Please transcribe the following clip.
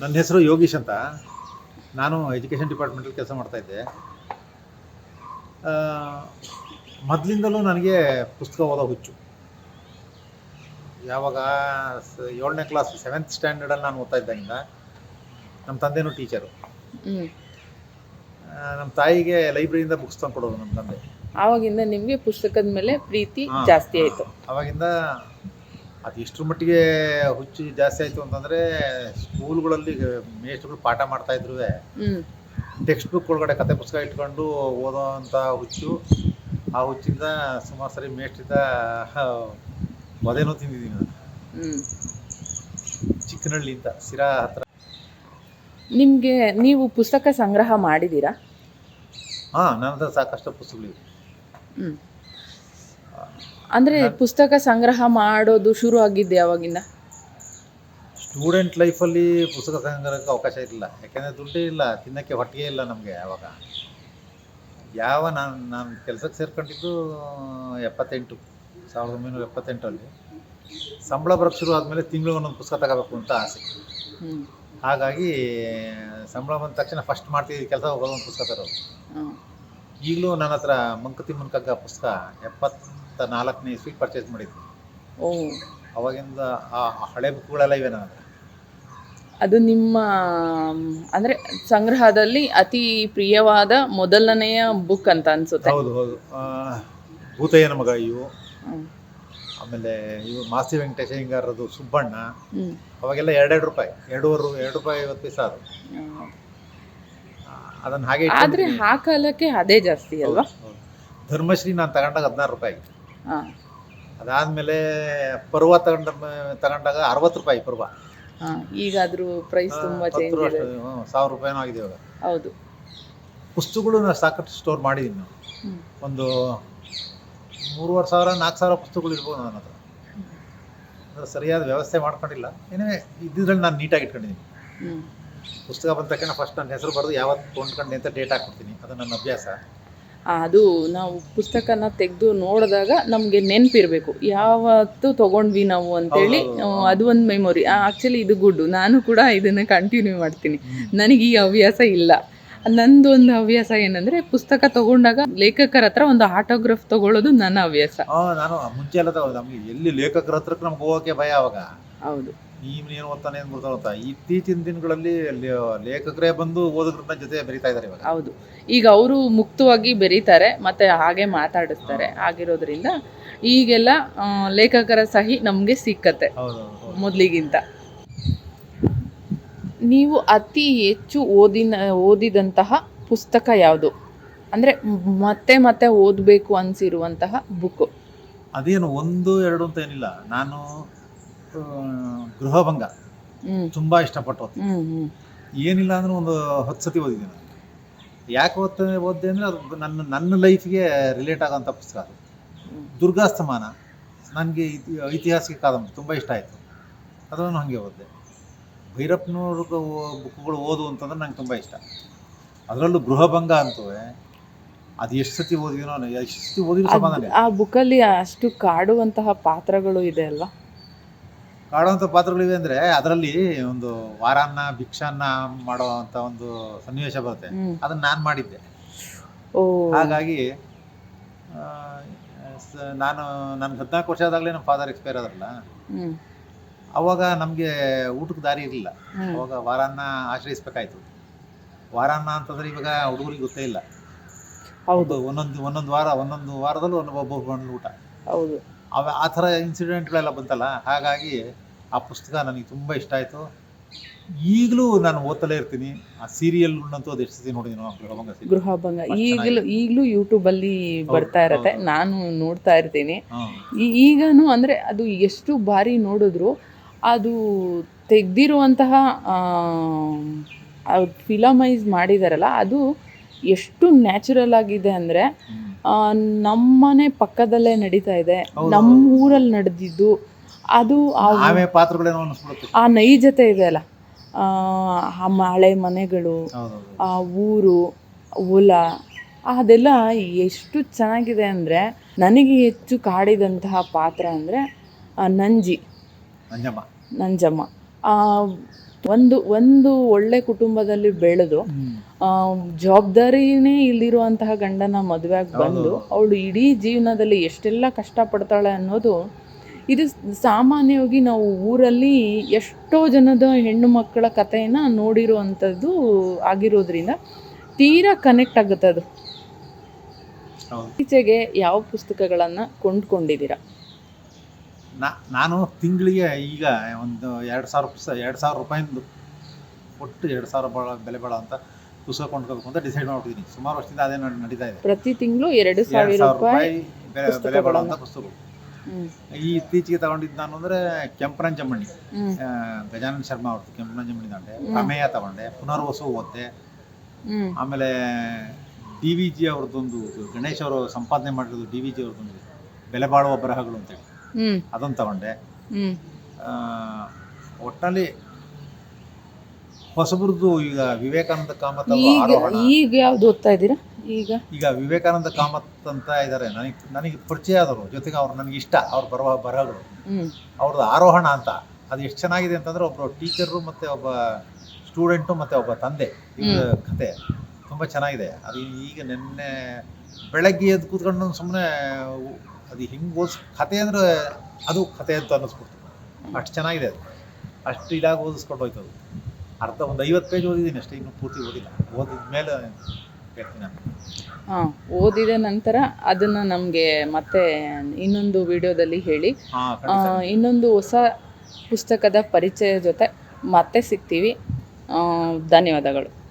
ನನ್ನ ಹೆಸರು ಯೋಗೀಶ್ ಅಂತ. ನಾನು ಎಜುಕೇಷನ್ ಡಿಪಾರ್ಟ್ಮೆಂಟಲ್ಲಿ ಕೆಲಸ ಮಾಡ್ತಾಯಿದ್ದೆ ಮೊದಲಿಂದಲೂ ನನಗೆ ಪುಸ್ತಕ ಓದೋ ಹುಚ್ಚು. ಯಾವಾಗ ಏಳನೇ ಕ್ಲಾಸ್ ಸೆವೆಂತ್ ಸ್ಟ್ಯಾಂಡರ್ಡಲ್ಲಿ ನಾನು ಓದ್ತಾ ಇದ್ದಾಗಿಂದ ನಮ್ಮ ತಂದೆನೂ ಟೀಚರು ನಮ್ಮ ತಾಯಿಗೆ ಲೈಬ್ರರಿಯಿಂದ ಬುಕ್ಸ್ ತಂದು ಕೊಡೋದು ನಮ್ಮ ತಂದೆ. ಆವಾಗಿಂದ ನಿಮಗೆ ಪುಸ್ತಕದ ಮೇಲೆ ಪ್ರೀತಿ ಜಾಸ್ತಿ ಆಯಿತು. ಅವಾಗಿಂದ ಅದು ಎಷ್ಟರ ಮಟ್ಟಿಗೆ ಹುಚ್ಚು ಜಾಸ್ತಿ ಆಯಿತು ಅಂತಂದರೆ ಸ್ಕೂಲ್ಗಳಲ್ಲಿ ಮೇಷ್ಟ್ರುಗಳು ಪಾಠ ಮಾಡ್ತಾಯಿದ್ರು ಟೆಕ್ಸ್ಟ್ ಬುಕ್ ಒಳಗಡೆ ಕತೆ ಪುಸ್ತಕ ಇಟ್ಕೊಂಡು ಓದೋವಂಥ ಹುಚ್ಚು. ಆ ಹುಚ್ಚಿಂದ ಸುಮಾರು ಸರಿ ಮೇಷ್ಟ್ರಿಂದ ಒದೇನೂ ತಿಂದಿದ್ದೀನಿ ನಾನು. ಚಿಕ್ಕನಹಳ್ಳಿಯಿಂದ ಚಿಕ್ಕನಹಳ್ಳಿ ಅಂತ ಸಿರಾ ಹತ್ರ. ನಿಮಗೆ ನೀವು ಪುಸ್ತಕ ಸಂಗ್ರಹ ಮಾಡಿದ್ದೀರಾ? ಹಾಂ ನನ್ನ ಹತ್ರ ಸಾಕಷ್ಟು ಪುಸ್ತಕಗಳಿವೆ. ಹ್ಮ್. ಅಂದ್ರೆ ಪುಸ್ತಕ ಸಂಗ್ರಹ ಮಾಡೋದು ಶುರು ಆಗಿದ್ದೆ ಯಾವಾಗಿಂದ ಸ್ಟೂಡೆಂಟ್ ಲೈಫಲ್ಲಿ ಪುಸ್ತಕ ಸಂಗ್ರಹಕ್ಕೆ ಅವಕಾಶ ಇರಲಿಲ್ಲ ಯಾಕೆಂದರೆ ದುಡ್ಡೇ ಇಲ್ಲ ತಿನ್ನೋಕ್ಕೆ ಹೊಟ್ಟೆಗೆ ಇಲ್ಲ ನಮಗೆ ಯಾವಾಗ. ಯಾವ ನಾನು ನಾನು ಕೆಲಸಕ್ಕೆ ಸೇರ್ಕೊಂಡಿದ್ದು ಎಪ್ಪತ್ತೆಂಟು ಸಾವಿರದ ಒಂಬೈನೂರ ಎಪ್ಪತ್ತೆಂಟರಲ್ಲಿ. ಸಂಬಳ ಬರೋಕ್ಕೆ ಶುರು ಆದಮೇಲೆ ತಿಂಗಳು ಒಂದೊಂದು ಪುಸ್ತಕ ತಗೋಬೇಕು ಅಂತ ಆಸೆ. ಹಾಗಾಗಿ ಸಂಬಳ ಬಂದ ತಕ್ಷಣ ಫಸ್ಟ್ ಮಾಡ್ತಿದ್ದ ಕೆಲಸ ಹೋಗೋದು ಒಂದು ಪುಸ್ತಕ ತರೋದು. ಈಗಲೂ ನನ್ನ ಹತ್ರ ಮಂಕತಿ ಮುನ್ಕಗ್ಗ ಪುಸ್ತಕ ಎಪ್ಪತ್ತ ನಾಲ್ಕನೇ ಇಸ್ವಿಗೆ ಪರ್ಚೇಸ್ ಮಾಡಿದ್ವಿ ಓ ಅವಾಗಿಂದ ಆ ಹಳೆ ಬುಕ್ಗಳೆಲ್ಲ ಇವೆ ನನ್ನ ಹತ್ರ ಅದು ನಿಮ್ಮ ಅಂದ್ರೆ ಸಂಗ್ರಹದಲ್ಲಿ ಅತಿ ಪ್ರಿಯವಾದ ಮೊದಲನೆಯ ಬುಕ್ ಅಂತ ಅನ್ಸುತ್ತೆ ಹೌದು ಹೌದು ಆ, ಭೂತಯ್ಯನ ಮಗ ಇವು ಹ್ಮ್. ಆಮೇಲೆ ಇವು ಮಾಸ್ತಿ ವೆಂಕಟೇಶ ಹಿಂಗಾರದು ಸುಬ್ಬಣ್ಣ ಹ್ಮ್. ಅವಾಗೆಲ್ಲ ಎರಡೆರಡು ರೂಪಾಯಿ ಎರಡೂವರೆ ಎರಡು ರೂಪಾಯಿ ಐವತ್ತು ಪೈಸೆ ಅದು ಹ್ಮ್. ಅದನ್ನು ಹಾಗೆ ಆದ್ರೆ. ಆ ಕಾಲಕ್ಕೆ ಅದೇ ಜಾಸ್ತಿ ಅಲ್ವಾ ಹೌದು. ಧರ್ಮಶ್ರೀ ನಾನು ತಗೊಂಡಾಗ ಹದಿನಾರು ರೂಪಾಯಿ ಹಾ. ಅದಾದಮೇಲೆ ಪರ್ವ ತಗೊಂಡ ತಗೊಂಡಾಗ ಅರವತ್ತು ರೂಪಾಯಿ ಪರ್ವ. ಹಾ ಈಗ ಅದ್ರ ಪ್ರೈಸ್ ತುಂಬಾ ಚೇಂಜ್ ಇದೆ. ಸಾವಿರ ರೂಪಾಯಿನೂ ಆಗಿದೆ ಇವಾಗ. ಹೌದು. ಪುಸ್ತಕಗಳು ನಾನು ಸಾಕಷ್ಟು ಸ್ಟೋರ್ ಮಾಡಿದ್ದೀನಿ ಒಂದು ಮೂರುವರೆ ಸಾವಿರ ನಾಲ್ಕು ಸಾವಿರ ಪುಸ್ತಕಗಳು ಇರ್ಬೋದು ನನ್ನ ಹತ್ರ. ಅಂದ್ರೆ ಸರಿಯಾದ ವ್ಯವಸ್ಥೆ ಮಾಡ್ಕೊಂಡಿಲ್ಲ. ಏನೇ ಇದ್ದಿದ್ರಲ್ಲಿ ನಾನು ನೀಟಾಗಿ ಇಟ್ಕೊಂಡಿದ್ದೀನಿ. ಪುಸ್ತಕ ಬಂದ ತಕ್ಷಣ ಫಸ್ಟ್ ನನ್ನ ಹೆಸರು ಬರೆದು ಯಾವತ್ತು ಕೊಂಡ್ಕೊಂಡು ಅಂತ ಡೇಟ್ ಹಾಕ್ಬಿಡ್ತೀನಿ. ಅದು ನನ್ನ ಅಭ್ಯಾಸ. ಅದು ನಾವು ಪುಸ್ತಕನ ತೆಗೆದು ನೋಡಿದಾಗ ನಮಗೆ ನೆನಪಿರಬೇಕು. ಯಾವತ್ತು ತಗೊಂಡ್ವಿ ನಾವು ಅಂತೇಳಿ. ಅದು ಒಂದು ಮೆಮೊರಿ ಆ್ಯಕ್ಚುಲಿ ಇದು ಗುಡ್ ನಾನು ಕೂಡ ಇದನ್ನು ಕಂಟಿನ್ಯೂ ಮಾಡ್ತೀನಿ. ನನಗೆ ಈ ಹವ್ಯಾಸ ಇಲ್ಲ. ನಂದು ಒಂದು ಹವ್ಯಾಸ ಏನಂದ್ರೆ ಪುಸ್ತಕ ತಗೊಂಡಾಗ ಲೇಖಕರ ಹತ್ರ ಒಂದು ಆಟೋಗ್ರಾಫ್ ತಗೊಳ್ಳೋದು ನನ್ನ ಹವ್ಯಾಸ. ನಾನು ಮುಂಚೆ ಎಲ್ಲ ಎಲ್ಲಿ ಲೇಖಕರ ಹತ್ರ ನಮ್ಗೆ ಹೋಗೋಕೆ ಭಯ ಅವಾಗ. ಹೌದು. ನೀನು ಏನು ಓದ್ತಾನೆ ಏನು ಅಂತ ಇತ್ತೀಚಿನ ದಿನಗಳಲ್ಲಿ ಲೇಖಕರೇ ಬಂದು ಓದೋದ್ರನ್ನ ಜೊತೆ ಬೆರೀತಾ ಇದ್ದಾರೆ ಇವಾಗ. ಹೌದು. ಈಗ ಅವರು ಮುಕ್ತವಾಗಿ ಬೆರೀತಾರೆ ಮತ್ತೆ ಹಾಗೆ ಮಾತಾಡಿಸ್ತಾರೆ. ಆಗಿರೋದ್ರಿಂದ ಈಗೆಲ್ಲ ಲೇಖಕರ ಸಹಿ ನಮಗೆ ಸಿಕ್ಕತ್ತೆ. ಮೊದಲಿಗಿಂತ. ನೀವು ಅತಿ ಹೆಚ್ಚು ಓದಿನ ಓದಿದಂತಹ ಪುಸ್ತಕ ಯಾವುದು? ಅಂದರೆ ಮತ್ತೆ ಮತ್ತೆ ಓದಬೇಕು ಅನಿಸಿರುವಂತಹ ಬುಕ್ ಅದೇನು ಒಂದು ಎರಡು ಅಂತ ಏನಿಲ್ಲ. ನಾನು ಗೃಹಭಂಗ. ತುಂಬಾ ಇಷ್ಟಪಟ್ಟು ಓದ್ತೀನಿ ಏನಿಲ್ಲ ಅಂದ್ರೆ ಒಂದು ಹತ್ತು ಸತಿ ಓದಿದ್ದೀನಿ ನಾನು. ಯಾಕೆ ಓದ್ತೇನೆ ಓದ್ದೆ ಅಂದರೆ ಅದು ನನ್ನ ನನ್ನ ಲೈಫ್ಗೆ ರಿಲೇಟ್ ಆಗೋಂಥ ಪುಸ್ತಕ ಅದು. ದುರ್ಗಾಸ್ತಮಾನ. ನನಗೆ ಐತಿಹಾಸಿಕ ಕಾದಂಬರಿ ತುಂಬ ಇಷ್ಟ ಆಯಿತು. ಅದನ್ನು ಹಾಗೆ ಓದಿದೆ. ಭೈರಪ್ಪನವ್ರ ಬುಕ್ಗಳು ಓದು ಅಂತಂದ್ರೆ ನಂಗೆ ತುಂಬ ಇಷ್ಟ. ಅದರಲ್ಲೂ ಗೃಹಭಂಗ ಅಂತೂ ಅದು ಎಷ್ಟು ಸತಿ ಓದಿದೀನೋ ಎಷ್ಟು ಸತಿ ಓದಿದ್ರು ಸಮಾಧಾನ. ಆ ಬುಕ್ಕಲ್ಲಿ ಅಷ್ಟು ಕಾಡುವಂತಹ ಪಾತ್ರಗಳು ಇದೆ ಅಲ್ವಾ? ಕಾಡುವಂಥ ಪಾತ್ರಗಳಿವೆ ಅಂದರೆ ಅದರಲ್ಲಿ ಒಂದು ವಾರಾನ್ನ ಭಿಕ್ಷಾನ್ನ ಮಾಡೋ ಒಂದು ಸನ್ನಿವೇಶ ಬರುತ್ತೆ. ಅದನ್ನ ನಾನು ಮಾಡಿದ್ದೆ. ಹಾಗಾಗಿ ನಾನು ನನ್ನ ಹದಿನಾಲ್ಕು ವರ್ಷ ಆದಾಗಲೇ ನಮ್ಮ ಫಾದರ್ ಎಕ್ಸ್ಪೈರ್ ಆದ್ರಲ್ಲ ಅವಾಗ ನಮಗೆ ಊಟಕ್ಕೆ ದಾರಿ ಇರಲಿಲ್ಲ. ಅವಾಗ ವಾರಾನ್ನ ಆಶ್ರಯಿಸ್ಬೇಕಾಯ್ತು. ವಾರಾನ್ನ ಅಂತಂದ್ರೆ ಇವಾಗ ಹುಡುಗರಿಗೆ ಗೊತ್ತೇ ಇಲ್ಲ. ಹೌದು. ಒಂದೊಂದು ಒಂದೊಂದು ವಾರ ಒಂದೊಂದು ವಾರದಲ್ಲೂ ಒಬ್ಬೊಬ್ಬ ಊಟ ಹೌದು. ಅವ ಆ ಥರ ಇನ್ಸಿಡೆಂಟ್ಗಳೆಲ್ಲ ಬಂತಲ್ಲ? ಹಾಗಾಗಿ ಆ ಪುಸ್ತಕ ನನಗೆ ತುಂಬ ಇಷ್ಟ ಆಯಿತು. ಈಗಲೂ ನಾನು ಓದ್ತಲೇ ಇರ್ತೀನಿ. ಆ ಸೀರಿಯಲ್ ಸೀರಿಯಲ್ಗಳನ್ನಂತೂ ಅದು ಎಷ್ಟು ಸತಿ ಗೃಹಭಂಗ. ಗೃಹಭಂಗ. ಈಗಲೂ ಈಗಲೂ ಯೂಟ್ಯೂಬಲ್ಲಿ ಬರ್ತಾ ಇರತ್ತೆ. ನಾನು ನೋಡ್ತಾ ಇರ್ತೀನಿ. ಈಗನು ಅಂದರೆ ಅದು ಎಷ್ಟು ಬಾರಿ ನೋಡಿದ್ರು ಅದು ತೆಗ್ದಿರುವಂತಹ ಫಿಲಮೈಸ್ ಮಾಡಿದಾರಲ್ಲ ಅದು ಎಷ್ಟು ನ್ಯಾಚುರಲ್ ಆಗಿದೆ ಅಂದರೆ. ನಮ್ಮನೆ ಪಕ್ಕದಲ್ಲೇ ನಡೀತಾ ಇದೆ. ನಮ್ಮ ಊರಲ್ಲಿ ನಡೆದಿದ್ದು ಅದು ಆ ಪಾತ್ರಗಳೇನೋ ನೈಜತೆ ಇದೆಯಲ್ಲ ಆ ಆ ಹಳೆ ಮನೆಗಳು ಹೌದೌದು. ಆ ಊರು ಹೊಲ ಅದೆಲ್ಲ ಎಷ್ಟು ಚೆನ್ನಾಗಿದೆ ಅಂದರೆ ನನಗೆ ಹೆಚ್ಚು ಕಾಡಿದಂತಹ ಪಾತ್ರ ಅಂದರೆ ನಂಜಿ. ನಂಜಮ್ಮ. ನಂಜಮ್ಮ. ಆ, ಒಂದು ಒಂದು ಒಳ್ಳೆ ಕುಟುಂಬದಲ್ಲಿ ಬೆಳೆದು ಆ, ಜವಾಬ್ದಾರಿನೇ ಇಲ್ದಿರುವಂತಹ ಗಂಡನ ಮದುವೆಯಾಗಿ ಬಂದು ಅವಳು ಇಡೀ ಜೀವನದಲ್ಲಿ ಎಷ್ಟೆಲ್ಲ ಕಷ್ಟಪಡ್ತಾಳೆ ಅನ್ನೋದು ಇದು ಸಾಮಾನ್ಯವಾಗಿ ನಾವು ಊರಲ್ಲಿ ಎಷ್ಟೋ ಜನದ ಹೆಣ್ಣು ಮಕ್ಕಳ ಕಥೆಯನ್ನು ನೋಡಿರುವಂಥದ್ದು ಆಗಿರೋದ್ರಿಂದ ತೀರಾ ಕನೆಕ್ಟ್ ಆಗುತ್ತೆ ಅದು. ಇತ್ತೀಚೆಗೆ ಈಚೆಗೆ ಯಾವ ಪುಸ್ತಕಗಳನ್ನು ಕೊಂಡ್ಕೊಂಡಿದ್ದೀರಾ? ನಾ ನಾನು ತಿಂಗಳಿಗೆ ಈಗ ಒಂದು ಎರಡು ಸಾವಿರ ಪುಸ್ತಕ ಎರಡು ಸಾವಿರ ರೂಪಾಯಿಂದು ಒಟ್ಟು ಎರಡು ಸಾವಿರ ಬಾಳ ಬೆಲೆ ಬಾಳೋ ಅಂತ ಪುಸ್ತಕ ಕೊಂಡ್ಕೋಬೇಕು ಅಂತ ಡಿಸೈಡ್ ಮಾಡ್ಬಿಟ್ಟಿದ್ದೀನಿ ಸುಮಾರು ವರ್ಷದಿಂದ ಅದೇ ನಡ್- ನಡೀತಾ ಇದೆ. ಪ್ರತಿ ತಿಂಗಳು ಎರಡು ಸಾವಿರ ರೂಪಾಯಿ ಬೆಲೆ ಬೆಲೆ ಬಾಳೋ ಅಂತ ಪುಸ್ತಕಗಳು. ಈ ಇತ್ತೀಚೆಗೆ ತಗೊಂಡಿದ್ದು ನಾನು ಅಂದರೆ ಕೆಂಪರಂಜಮ್ಮಣ್ಣಿ ಗಜಾನಂದ ಶರ್ಮಾ ಅವ್ರದ್ದು ಕೆಂಪರಂಜಮ್ಮಣ್ಣಿ ತಗೊಂಡೆ. ಪ್ರಮೇಯ ತಗೊಂಡೆ. ಪುನರ್ವಸು ಓದ್ದೆ. ಆಮೇಲೆ ಡಿ ವಿ ಜಿ ಅವ್ರದ್ದೊಂದು ಗಣೇಶ್ ಅವರು ಸಂಪಾದನೆ ಮಾಡಿರೋದು ಡಿ ವಿ ಜಿ ಅವ್ರದ್ದೊಂದು ಬೆಲೆ ಬಾಳುವ ಬರಹಗಳು ಅಂತೇಳಿ ಅದನ್ನು ತಗೊಂಡೆ. ಒಟ್ಟಲ್ಲಿ ಹೊಸಬ್ರದ್ದು ಈಗ ವಿವೇಕಾನಂದ ಕಾಮತ್ ಆರೋಹಣ. ಈಗ ಯಾವ್ದು ಓದ್ತಾ ಇದ್ದೀರಾ? ಈಗ? ಈಗ ವಿವೇಕಾನಂದ ಕಾಮತ್ ಅಂತ ಇದ್ದಾರೆ ನನಗೆ ನನಗೆ ಪರಿಚಯ ಆದವರು ಜೊತೆಗೆ ಅವ್ರು ನನಗೆ ಇಷ್ಟ. ಅವ್ರು ಬರುವ ಬರಹಗಳು ಅವ್ರದ್ದು ಆರೋಹಣ ಅಂತ. ಅದು ಎಷ್ಟು ಚೆನ್ನಾಗಿದೆ ಅಂತಂದ್ರೆ ಒಬ್ಬರು ಟೀಚರು ಮತ್ತೆ ಒಬ್ಬ ಸ್ಟೂಡೆಂಟು ಮತ್ತೆ ಒಬ್ಬ ತಂದೆ. ಕತೆ ತುಂಬ ಚೆನ್ನಾಗಿದೆ. ಅದು ಈಗ ನಿನ್ನೆ ಬೆಳಗ್ಗೆ ಎದ್ದು ಕೂತ್ಕೊಂಡು ಸುಮ್ಮನೆ ಅದು ಹಿಂಗೆ ಓದಿಸ್ ಕತೆ ಅಂದರೆ ಅದು ಕತೆ ಅಂತ ಅನ್ನಿಸ್ಬಿಡ್ತು. ಅಷ್ಟು ಚೆನ್ನಾಗಿದೆ ಅದು. ಅಷ್ಟು ಇದಾಗಿ ಓದಿಸ್ಕೊಂಡು ಹೋಯ್ತು ಅದು ಅರ್ಧ ಒಂದು ಐವತ್ತು ಪೇಜ್ ಓದಿದ್ದೀನಿ ಅಷ್ಟೇ ಇನ್ನೂ ಪೂರ್ತಿ ಓದಿಲ್ಲ. ಓದಿದ ಮೇಲೆ ಹೇಳ್ತೀನಿ ನಾನು. ಹಾ ಓದಿದ ನಂತರ ಅದನ್ನ ನಮಗೆ ಮತ್ತೆ ಇನ್ನೊಂದು ವಿಡಿಯೋದಲ್ಲಿ ಹೇಳಿ. ಆ, ಇನ್ನೊಂದು ಹೊಸ ಪುಸ್ತಕದ ಪರಿಚಯ ಜೊತೆ ಮತ್ತೆ ಸಿಗ್ತೀವಿ. ಆ, ಧನ್ಯವಾದಗಳು.